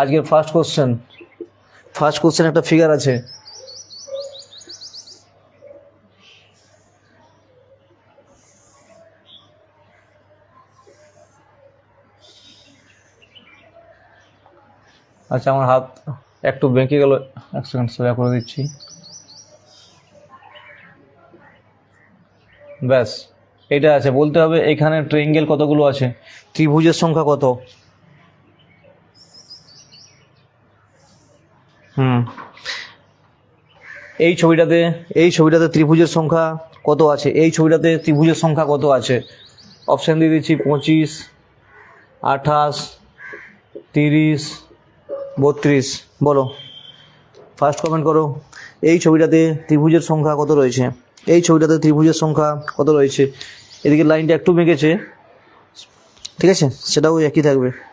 আজকের first question first question একটা figure আছে। আচ্ছা আমার হাত একটু বেঁকে গেল। এক সেকেন্ড সোজা করে দিচ্ছি। ব্যাস এটা আছে। বলতে হবে এখানে ট্রেঙ্গেল কতগুলো আছে? ত্রিভুজের সংখ্যা কত? হুম। এই ছবিটাতে এই ছবিটাতে ত্রিভুজের সংখ্যা কত আছে? এই ছবিটাতে ত্রিভুজের সংখ্যা কত আছে? অপশান দিয়ে দিচ্ছি পঁচিশ, আঠাশ, তিরিশ, বত্রিশ। বলো। ফার্স্ট কমেন্ট করো। এই ছবিটাতে ত্রিভুজের সংখ্যা কত রয়েছে? এই ছবিটাতে ত্রিভুজের সংখ্যা কত রয়েছে? এদিকে লাইনটা একটু মেকেছে ঠিক আছে? সেটাও একই থাকবে।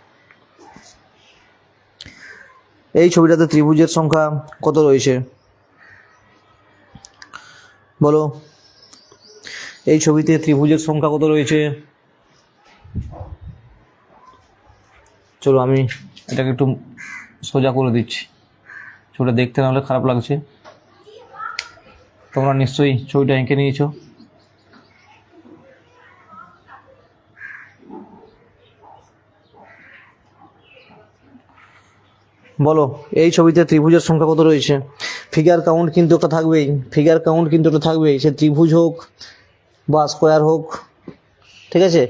এই ছবিটাতে ত্রিভুজের সংখ্যা কত রয়েছে? বলো। এই ছবিতে ত্রিভুজের সংখ্যা কত রয়েছে? চলো আমি এটাকে একটু সোজা করে দিচ্ছি। ছবিটা দেখতে না হলে খারাপ লাগছে। তোমরা নিশ্চয়ই ছবিটা এঁকে নিয়েছো। বলো, এই ছবিতে ত্রিভুজের সংখ্যা কত রয়েছে? ফিগার কাউন্ট কিন্তু একটা থাকবেই ফিগার কাউন্ট কিন্তু একটা থাকবেই, সে ত্রিভুজ হোক বা স্কোয়ার হোক, ঠিক আছে?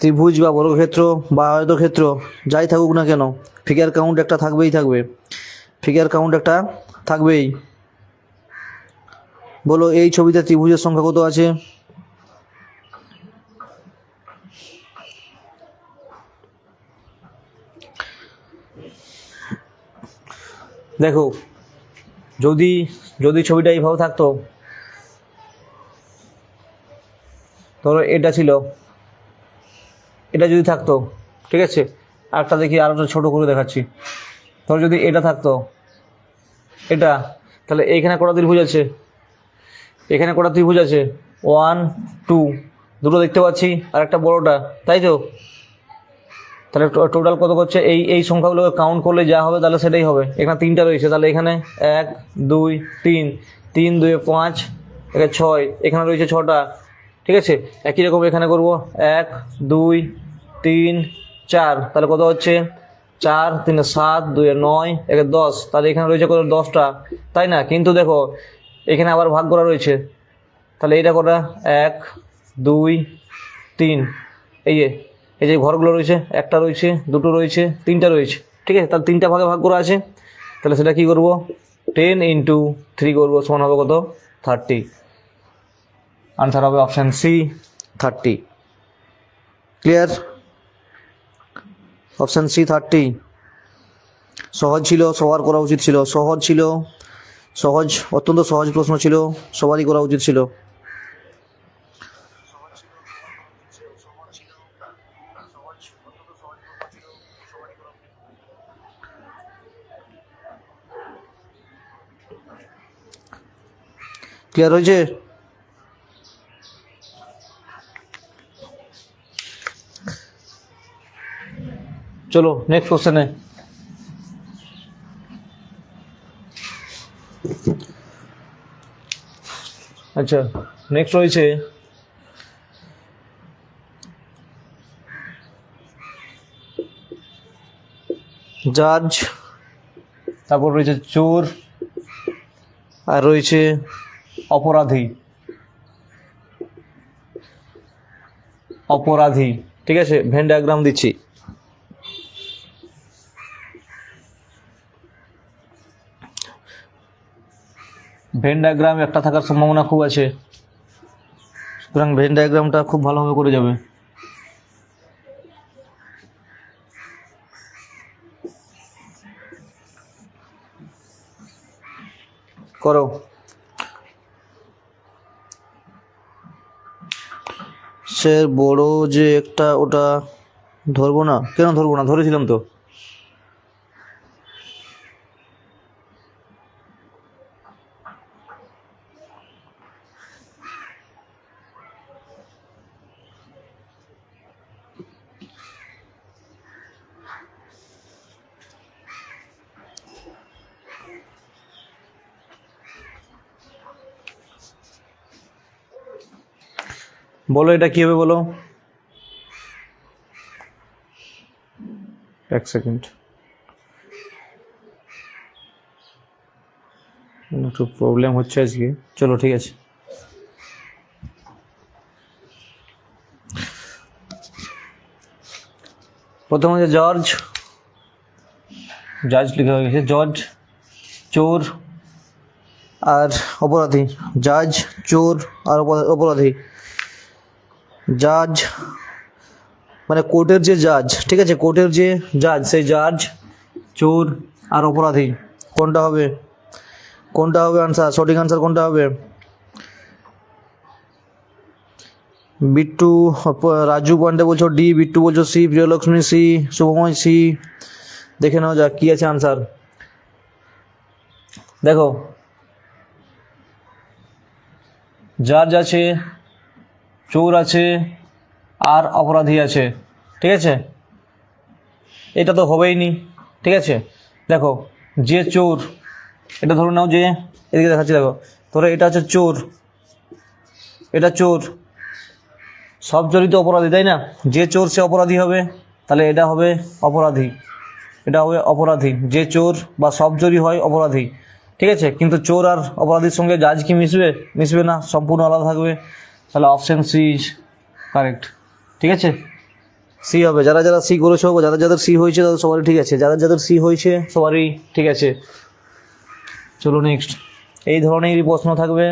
ত্রিভুজ বা বর্গক্ষেত্র বা আয়তক্ষেত্র, যাই থাকুক না কেন ফিগার কাউন্ট একটা থাকবেই থাকবে। ফিগার কাউন্ট একটা থাকবেই। বলো, এই ছবিতে ত্রিভুজের সংখ্যা কত আছে? দেখো, যদি যদি ছবিটা এইভাবে থাকতো, ধরো এটা ছিল, এটা যদি থাকতো, ঠিক আছে? আরেকটা দেখি আরও ছোট করে দেখাচ্ছি। ধরো যদি এটা থাকতো, এটা, তাহলে এইখানে কটা ত্রিভুজ আছে? এখানে কটা ত্রিভুজ আছে? ওয়ান টু দুটো দেখতে পাচ্ছি আর একটা বড়োটা, তাই তো? তাহলে টোটাল কত করছে? এই এই সংখ্যাগুলোকে কাউন্ট করলে যা হবে তাহলে সেটাই হবে। এখানে তিনটা রয়েছে, তাহলে এখানে এক, দুই, তিন তিন দুই পাঁচ এখানে ছয়, এখানে রয়েছে ছটা, ঠিক আছে? একই রকম এখানে করব, এক, দুই, তিন, চার, তাহলে কত হচ্ছে? চার, তিনে সাত, দুয়ে নয়, একে দশ, তাহলে এখানে রয়েছে কত? দশটা, তাই না? কিন্তু দেখো, এখানে আবার ভাগ করা রয়েছে। তাহলে এইটা কটা? এক, দুই, তিন, এই যে এই যে ঘরগুলো রয়েছে, একটা রয়েছে, দুটো রয়েছে, তিনটা রয়েছে। ঠিক আছে? তাহলে তিনটা ভাগে ভাগ করা আছে। তাহলে সেটা কি করব? টেন ইন্টু থ্রি করব, সমান হবে কত? থার্টি আনসার হবে option C thirty clear option C thirty সহজ ছিল, সবার করা উচিত ছিল। সহজ ছিল, সহজ, অত্যন্ত সহজ প্রশ্ন ছিল, সবারই করা উচিত ছিল। ক্লিয়ার হয়েছে? চলো নেক্সট কোশ্চেনে আচ্ছা নেক্সট রয়েছে। জাজ। তারপর রয়েছে চোর। আর রয়েছে অপরাধী। অপরাধী। ঠিক আছে ভেন ডায়াগ্রাম দিচ্ছি। ভেন ডায়াগ্রাম একটা থাকার সম্ভাবনা খুব আছে। সুতরাং ভেন ডায়াগ্রামটা খুব ভালোভাবে করে যাবে। করো। সে বড় যে একটা ওটা ধরবো না? কেন ধরবো না? ধরেছিলাম তো। বলো, এটা কী হবে বলো? এক সেকেন্ড। একটু প্রবলেম হচ্ছে আজকে। চলো, ঠিক আছে। প্রথম হচ্ছে জর্জ। জজ লেখা হয়ে গেছে জর্জ, চোর আর অপরাধী। জাজ চোর আর অপরা- অপরাধী। জাজ মানে কোর্টের যে জাজ, ঠিক আছে, কোর্টের যে জাজ, সেই জাজ, চোর আর অপরাধী, কোনটা হবে? কোনটা হবে আনসার সঠিক আনসার কোনটা হবে? বিট্টু, রাজু পয়েন্টে বলছো ডি, বিট্টু বলছো C, Priyalakshmi C, Shubhamoy C. দেখে নাও যাক কী আছে আনসার দেখো। জাজ আছে চোর আছে আর অপরাধী আছে, ঠিক আছে? এটা তো হবেই নি ঠিক আছে? দেখো, যে চোর, এটা ধরে নাও যে, এদিকে দেখাচ্ছি, দেখো। ধরো এটা হচ্ছে চোর, এটা চোর। সব জড়িত অপরাধী, তাই না? যে চোর সে অপরাধী হবে, তাহলে এটা হবে অপরাধী। এটা হবে অপরাধী। যে চোর বা সব জড়ি হয় অপরাধী, ঠিক আছে? কিন্তু চোর আর অপরাধীর সঙ্গে জাজ কি মিশবে? মিশবে না, সম্পূর্ণ আলাদা থাকবে। তাহলে অপশান সি ইজ কারেক্ট ঠিক আছে? সি হবে। যারা যারা সি করেছ, যাদের যাদের সি হয়েছে, তাদের সবারই ঠিক আছে। যাদের যাদের সি হয়েছে, সবারই ঠিক আছে। চলো নেক্সট এই ধরনেরই প্রশ্ন থাকবে।